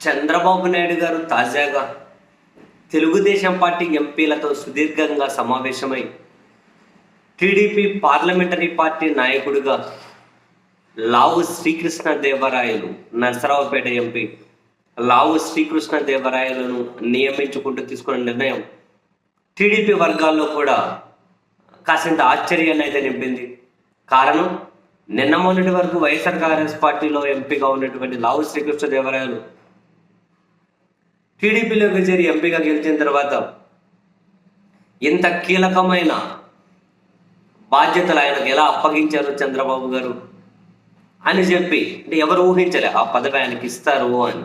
చంద్రబాబు నాయుడు గారు తాజాగా తెలుగుదేశం పార్టీ ఎంపీలతో సుదీర్ఘంగా సమావేశమై టీడీపీ పార్లమెంటరీ పార్టీ నాయకుడిగా లావు శ్రీకృష్ణదేవరాయలు నరసరావుపేట ఎంపీ లావు శ్రీకృష్ణదేవరాయలను నియమించుకుంటూ తీసుకున్న నిర్ణయం టీడీపీ వర్గాల్లో కూడా కాసింత ఆశ్చర్యాన్ని అయితే నింపింది. కారణం నిన్న మొన్నటి వరకు వైఎస్ఆర్ కాంగ్రెస్ పార్టీలో ఎంపీగా ఉన్నటువంటి లావు శ్రీకృష్ణ దేవరాయలు టీడీపీలోకి చేరి ఎంపీగా గెలిచిన తర్వాత ఇంత కీలకమైన బాధ్యతలు ఆయనకు ఎలా అప్పగించారు చంద్రబాబు గారు అని చెప్పి అంటే ఎవరు ఊహించలే ఆ పదవి ఆయనకి ఇస్తారు అని.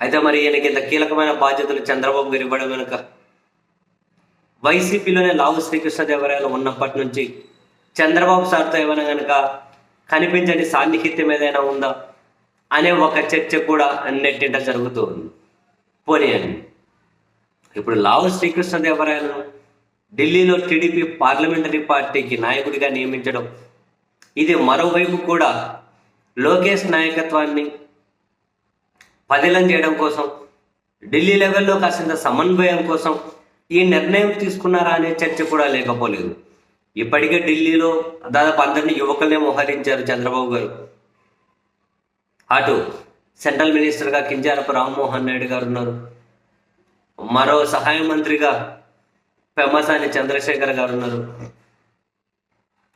అయితే మరి ఈయనకి ఇంత కీలకమైన బాధ్యతలు చంద్రబాబు గారు ఇవ్వడం వెనుక వైసీపీలోనే లావు శ్రీకృష్ణదేవరాయలు ఉన్నప్పటి నుంచి చంద్రబాబు సార్తో ఏమైనా కనుక కనిపించని సాన్నిహిత్యం ఏదైనా ఉందా? అనే ఒక చర్చ కూడా నెట్టింట జరుగుతూ ఉంది. పోనీ అని. ఇప్పుడు లావు శ్రీకృష్ణదేవరాయలను ఢిల్లీలో టీడీపీ పార్లమెంటరీ పార్టీకి నాయకుడిగా నియమించడం ఇది మరోవైపు కూడా లోకేష్ నాయకత్వాన్ని పదిలం చేయడం కోసం ఢిల్లీ లెవెల్లో కాసింత సమన్వయం కోసం ఈ నిర్ణయం తీసుకున్నారా అనే చర్చ కూడా లేకపోలేదు. ఇప్పటికే ఢిల్లీలో దాదాపు అందరినీ యువకులనే మోహరించారు చంద్రబాబు గారు. అటు సెంట్రల్ మినిస్టర్గా కింజారపు రామ్మోహన్ నాయుడు గారు ఉన్నారు. మరో సహాయ మంత్రిగా పెమ్మసాని చంద్రశేఖర్ గారు ఉన్నారు.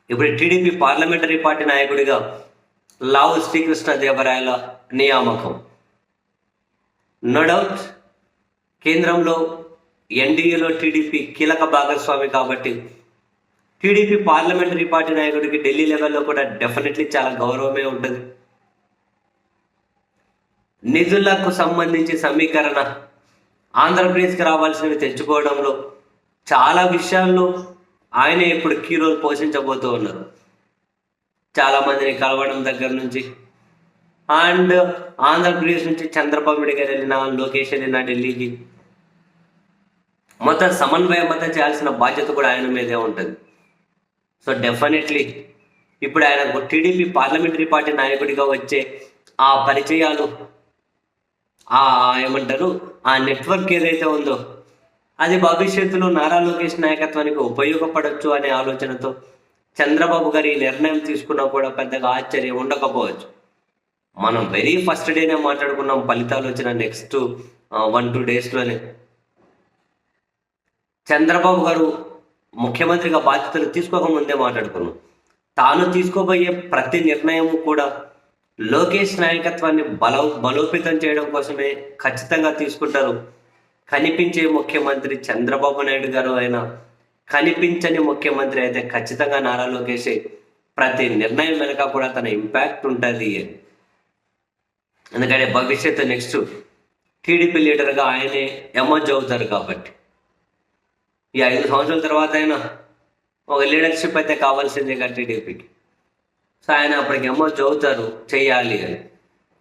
ఇప్పుడు టీడీపీ పార్లమెంటరీ పార్టీ నాయకుడిగా లావు శ్రీకృష్ణ దేవరాయల నియామకం. నో డౌట్ కేంద్రంలో ఎన్డీఏలో టీడీపీ కీలక భాగస్వామి కాబట్టి టీడీపీ పార్లమెంటరీ పార్టీ నాయకుడికి ఢిల్లీ లెవెల్లో కూడా డెఫినెట్లీ చాలా గౌరవమే ఉంటుంది. నిధులకు సంబంధించి సమీకరణ ఆంధ్రప్రదేశ్కి రావాల్సినవి తెచ్చుకోవడంలో చాలా విషయాల్లో ఆయన ఇప్పుడు కీ రోల్ పోషించబోతూ ఉన్నారు. చాలా మందిని కలవడం దగ్గర నుంచి. అండ్ ఆంధ్రప్రదేశ్ నుంచి చంద్రబాబు నాయుడు గారు వెళ్ళిన లోకేష్ వెళ్ళిన ఢిల్లీకి మొత్తం సమన్వయం మొత్తం చేయాల్సిన బాధ్యత కూడా ఆయన మీదే ఉంటుంది. సో డెఫినెట్లీ ఇప్పుడు ఆయన టీడీపీ పార్లమెంటరీ పార్టీ నాయకుడిగా వచ్చే ఆ పరిచయాలు ఏమంటారు? ఆ నెట్వర్క్ ఏదైతే ఉందో అది భవిష్యత్తులో నారా లోకేష్ నాయకత్వానికి ఉపయోగపడవచ్చు అనే ఆలోచనతో చంద్రబాబు గారి ఈ నిర్ణయం తీసుకున్నా కూడా పెద్దగా ఆశ్చర్యం ఉండకపోవచ్చు. మనం వెరీ ఫస్ట్ డేనే మాట్లాడుకున్నాం ఫలితాలు వచ్చిన నెక్స్ట్ వన్ టూ డేస్లోనే చంద్రబాబు గారు ముఖ్యమంత్రిగా బాధ్యతలు తీసుకోకముందే మాట్లాడుకున్నాం. తాను తీసుకోబోయే ప్రతి నిర్ణయం కూడా లోకేష్ నాయకత్వాన్ని బల బలోపేతం చేయడం కోసమే ఖచ్చితంగా తీసుకుంటారు. కనిపించే ముఖ్యమంత్రి చంద్రబాబు నాయుడు గారు అయినా కనిపించని ముఖ్యమంత్రి అయితే ఖచ్చితంగా నారా లోకేష్. ప్రతి నిర్ణయం వెనక కూడా తన ఇంపాక్ట్ ఉంటుంది. ఎందుకంటే భవిష్యత్తు నెక్స్ట్ టీడీపీ లీడర్గా ఆయనే ఎమర్జ్ అవుతారు కాబట్టి. ఈ ఐదు సంవత్సరాల తర్వాత అయినా ఒక లీడర్షిప్ అయితే కావాల్సిందే కదా టీడీపీకి. సో ఆయన అప్పటికి ఎమర్జ్ చదువుతారు చేయాలి అని.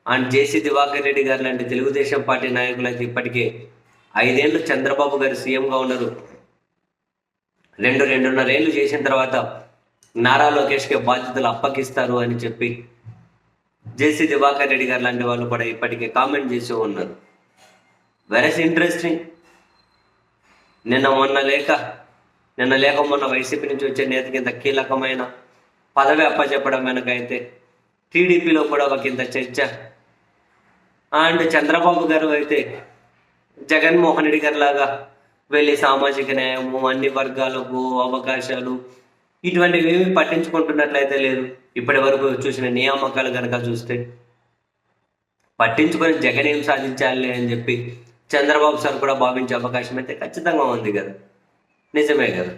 అండ్ జేసీ దివాకర్ రెడ్డి గారు లాంటి తెలుగుదేశం పార్టీ నాయకులు అయితే ఇప్పటికే ఐదేళ్ళు చంద్రబాబు గారు సీఎంగా ఉన్నారు. రెండు రెండున్నర ఏళ్ళు చేసిన తర్వాత నారా లోకేష్కి బాధ్యతలు అప్పగిస్తారు అని చెప్పి జేసీ దివాకర్ రెడ్డి గారు లాంటి వాళ్ళు కూడా ఇప్పటికే కామెంట్ చేస్తూ ఉన్నారు. వెరస్ ఇంట్రెస్టింగ్ నిన్న మొన్న లేక నిన్న లేక మొన్న వైసీపీ నుంచి వచ్చే నేత కింద కీలకమైన పదవి అప్పచెప్పడం వెనకైతే టీడీపీలో కూడా ఒక ఇంత చర్చ. అండ్ చంద్రబాబు గారు అయితే జగన్మోహన్ రెడ్డి గారి లాగా వెళ్ళి సామాజిక న్యాయము అన్ని వర్గాలకు అవకాశాలు ఇటువంటివి ఏమి పట్టించుకుంటున్నట్లయితే లేదు. ఇప్పటి వరకు చూసిన నియామకాలు కనుక చూస్తే పట్టించుకొని జగన్ ఏం సాధించాలి అని చెప్పి చంద్రబాబు సార్ కూడా భావించే అవకాశం అయితే ఖచ్చితంగా ఉంది కదా. నిజమే కదా?